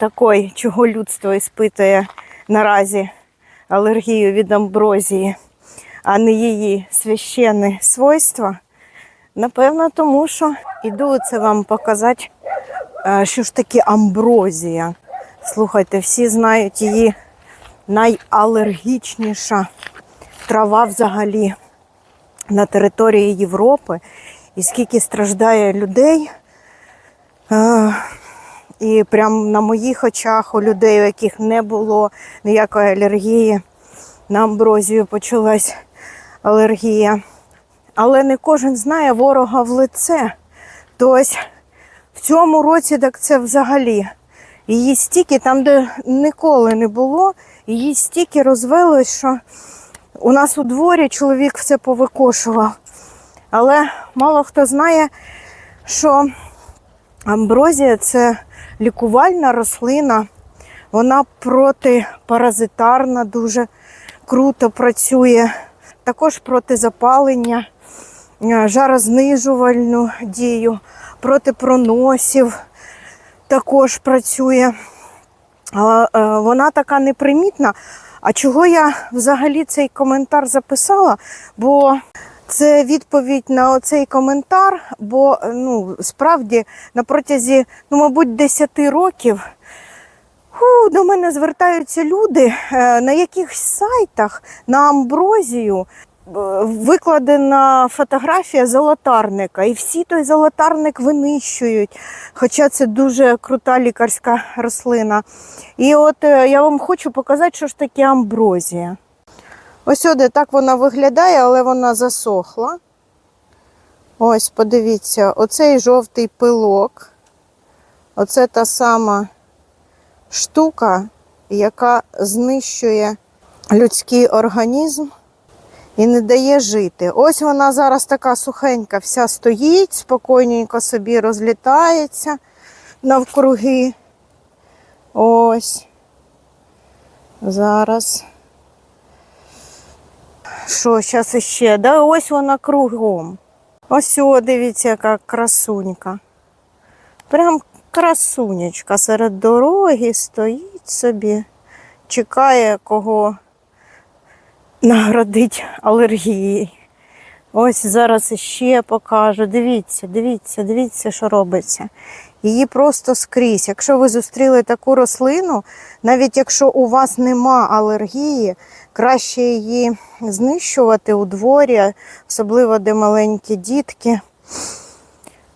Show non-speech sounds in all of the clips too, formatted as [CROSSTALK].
такої, чого людство іспитує наразі алергію від амброзії, а не її священні свойства. Напевно, тому що іду це вам показати, е, що ж таке амброзія. Слухайте, всі знають її найалергічніша трава взагалі на території Європи. І скільки страждає людей. І прямо на моїх очах у людей, у яких не було ніякої алергії, на амброзію почалась алергія. Але не кожен знає ворога в лице. Тобто в цьому році так це взагалі. Її стільки, там, де ніколи не було, її стільки розвелось, що у нас у дворі чоловік все повикошував. Але мало хто знає, що амброзія це лікувальна рослина, вона протипаразитарна, дуже круто працює, також проти запалення, е, жарознижувальну дію, проти проносів також працює. Е, Вона така непримітна. А чого я взагалі цей коментар записала? Бо це відповідь на оцей коментар, бо ну, справді на протязі, ну, мабуть, 10 років ху, до мене звертаються люди, е, на якихось сайтах на амброзію е, викладена фотографія золотарника, і всі той золотарник винищують, хоча це дуже крута лікарська рослина. І от е, я вам хочу показати, що ж таке амброзія. Ось сюди так вона виглядає, але вона засохла. Ось, подивіться, оцей жовтий пилок. Оце та сама штука, яка знищує людський організм і не дає жити. Ось вона зараз така сухенька, вся стоїть, спокійненько собі розлітається навкруги. Ось. Зараз. Що, зараз іще? Да ось вона кругом. Ось о, дивіться, яка красунька. Прям красунечка серед дороги стоїть собі, чекає кого наградить алергією. Ось зараз іще покажу. Дивіться, дивіться, дивіться, що робиться. Її просто скрізь. Якщо ви зустріли таку рослину, навіть якщо у вас нема алергії, краще її знищувати у дворі, особливо де маленькі дітки.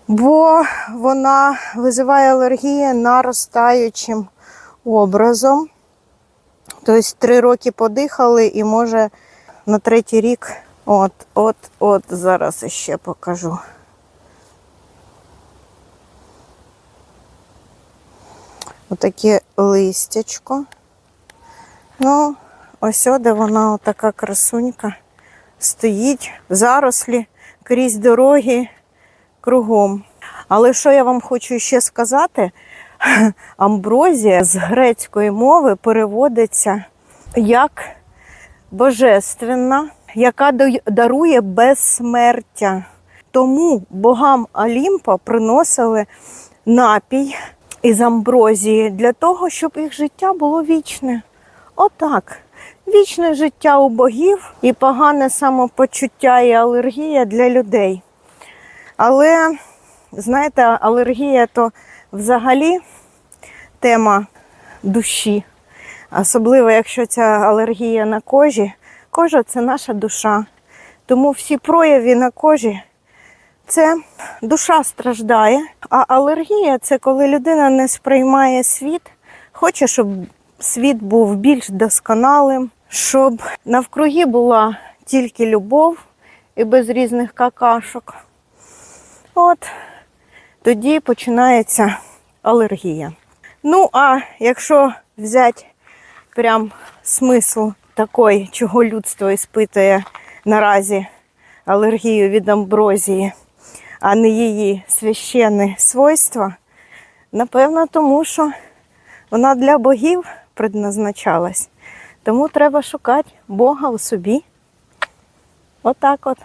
Бо вона визиває алергію наростаючим образом. Тобто три роки подихали і може на третій рік, от, от, от, зараз ще покажу. Отаке листячко. Ну, ось де вона отака красунька стоїть в зарослі крізь дороги кругом. Але що я вам хочу ще сказати? [LAUGHS] Амброзія з грецької мови переводиться як божественна, яка дарує безсмертя. Тому богам Олімпа приносили напій із амброзії для того, щоб їх життя було вічне. Отак. Вічне життя у богів і погане самопочуття і алергія для людей. Але, знаєте, алергія то взагалі тема душі. Особливо, якщо ця алергія на кожі. Кожа це наша душа. Тому всі прояви на кожі це душа страждає. А алергія це коли людина не сприймає світ, хоче, щоб світ був більш досконалим, щоб навкруги була тільки любов і без різних какашок. От тоді починається алергія. Ну, а якщо взяти прям смисл такий, чого людство іспитує наразі алергію від амброзії, а не її священні свойства, напевно, тому що вона для богів предназначалась. Тому треба шукати Бога у собі. Отак от.